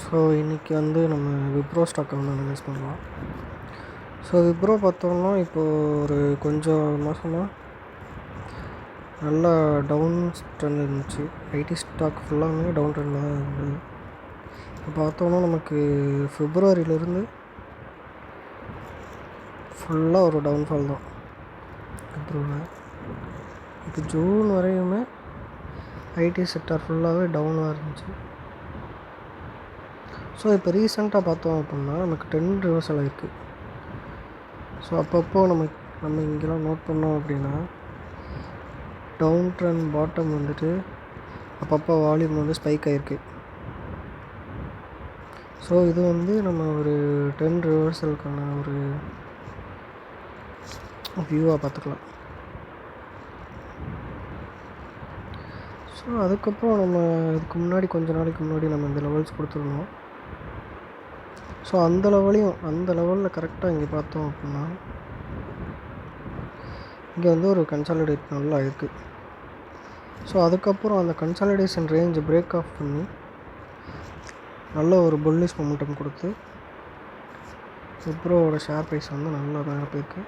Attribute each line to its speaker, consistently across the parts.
Speaker 1: So இன்றைக்கி வந்து நம்ம விப்ரோ ஸ்டாக்கை வந்து அனலைஸ் பண்ணலாம். ஸோ விப்ரோ பார்த்தோம்னா இப்போது ஒரு கொஞ்சம் மாதமாக நல்லா டவுன் ட்ரெண்ட் இருந்துச்சு. ஐடி ஸ்டாக் ஃபுல்லாமே டவுன் ட்ரெண்டில் தான் இருந்தது. இப்போ பார்த்தோன்னா நமக்கு ஃபிப்ரவரியிலேருந்து ஃபுல்லாக ஒரு டவுன்ஃபால் தான். விப்ரோவில் இப்போ ஜூன் வரையுமே ஐடி செக்டார் ஃபுல்லாகவே டவுனாக இருந்துச்சு. ஸோ இப்போ ரீசெண்டாக பார்த்தோம் அப்படின்னா நமக்கு டென் ரிவர்சல் ஆகிருக்கு ஸோ அப்பப்போ நம்ம நம்ம இங்கெல்லாம் நோட் பண்ணோம் அப்படின்னா டவுன் ட்ரெண்ட் பாட்டம் வந்துட்டு அப்பப்போ வால்யூம் வந்து ஸ்பைக் ஆகிருக்கு ஸோ இது வந்து நம்ம ஒரு டென் ரிவர்சலுக்கான ஒரு வியூவாக பார்த்துக்கலாம். ஸோ அதுக்கப்புறம் நம்ம இதுக்கு முன்னாடி கொஞ்ச நாளைக்கு முன்னாடி நம்ம இந்த லெவல்ஸ் கொடுத்துருந்தோம். ஸோ அந்த லெவலையும் அந்த லெவலில் கரெக்டாக இங்கே பார்த்தோம் அப்படின்னா இங்கே வந்து ஒரு கன்சாலிடேட் நல்லா இருக்குது ஸோ அதுக்கப்புறம் அந்த கன்சாலிடேஷன் ரேஞ்சை பிரேக் ஆஃப் பண்ணி நல்ல ஒரு புல்லிஷ் மொமெண்டம் கொடுத்து விப்ரோவோட ஷேர் ப்ரைஸ் வந்து நல்லா மேலே போயிருக்கு.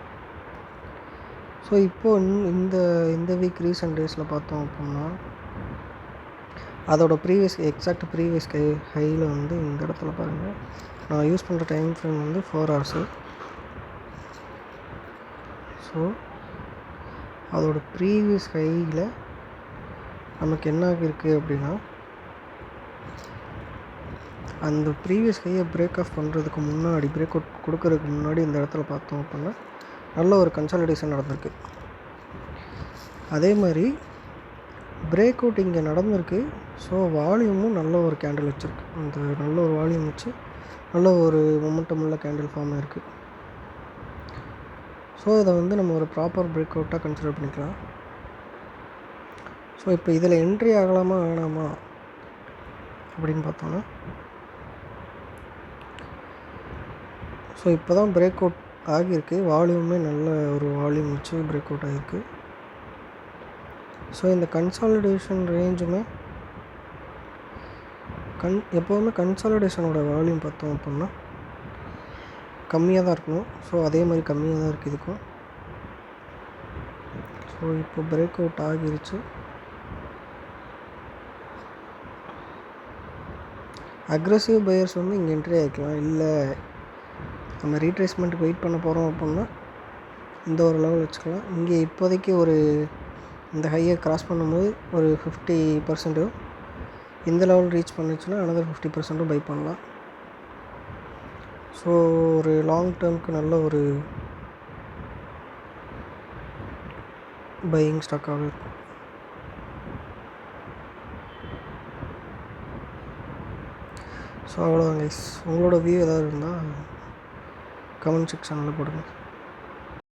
Speaker 1: ஸோ இப்போது இந்த இந்த வீக் ரீசெண்ட் டேஸில் பார்த்தோம் அப்படின்னா அதோட ப்ரீவியஸ் எக்ஸாக்ட் ப்ரீவியஸ் கை ஹையில் வந்து இந்த இடத்துல பாருங்கள் நான் யூஸ் பண்ணுற டைம் ஃப்ரேம் வந்து ஃபோர் ஹவர்ஸு ஸோ அதோட ப்ரீவியஸ் ஹையில் நமக்கு என்ன இருக்குது அப்படின்னா அந்த ப்ரீவியஸ் ஹையை பிரேக் ஆஃப் பண்ணுறதுக்கு முன்னாடி பிரேக் அவுட் கொடுக்கறதுக்கு முன்னாடி இந்த இடத்துல பார்த்தோம் அப்படின்னா நல்ல ஒரு கன்சாலிடேஷன் நடந்திருக்கு. அதே மாதிரி பிரேக் அவுட் இங்கே நடந்திருக்கு. ஸோ வால்யூமும் நல்ல ஒரு கேண்டில் வச்சுருக்கு. அந்த நல்ல ஒரு வால்யூம் வச்சு நல்ல ஒரு மொமெண்டம் உள்ள கேண்டில் ஃபார்ம் இருக்குது ஸோ இதை வந்து நம்ம ஒரு ப்ராப்பர் பிரேக் அவுட்டாக கன்சிடர் பண்ணிக்கலாம். ஸோ இப்போ இதில் என்ட்ரி ஆகலாமா வேணாமா? அப்படின்னு பார்த்தோன்னா ஸோ இப்போ தான் பிரேக் அவுட் ஆகியிருக்கு. வால்யூமே நல்ல ஒரு வால்யூம் வச்சு பிரேக் அவுட் ஆகிருக்கு ஸோ இந்த கன்சாலிடேஷன் ரேஞ்சுமே கன் எப்போவுமே கன்சாலிடேஷனோட வால்யூம் பார்த்தோம் அப்படின்னா கம்மியாக தான் இருக்கணும். ஸோ அதே மாதிரி கம்மியாக தான் இருக்குது இதுக்கும். ஸோ இப்போ பிரேக் அவுட் ஆகிருச்சு. அக்ரஸிவ் பையர்ஸ் வந்து இங்கே என்ட்ரி ஆகிக்கலாம். இல்லை நம்ம ரீட்ரேஸ்மெண்ட்டுக்கு வெயிட் பண்ண போகிறோம் அப்படின்னா இந்த ஒரு லெவல் வச்சுக்கலாம். இங்கே இப்போதைக்கு ஒரு இந்த ஹையை கிராஸ் பண்ணும்போது ஒரு ஃபிஃப்டி பர்சன்ட்டும் இந்த லெவல் ரீச் பண்ணுச்சுன்னா அனதர் ஃபிஃப்டி பர்சன்ட்டும் பை பண்ணலாம். ஸோ ஒரு லாங் டேர்முக்கு நல்ல ஒரு பையிங் ஸ்டாக்காகவே இருக்கும். ஸோ அவ்வளோதான் கைஸ் உங்களோட வியூ ஏதாவது இருந்தால் கமெண்ட் செக்ஷனில் போடுங்க.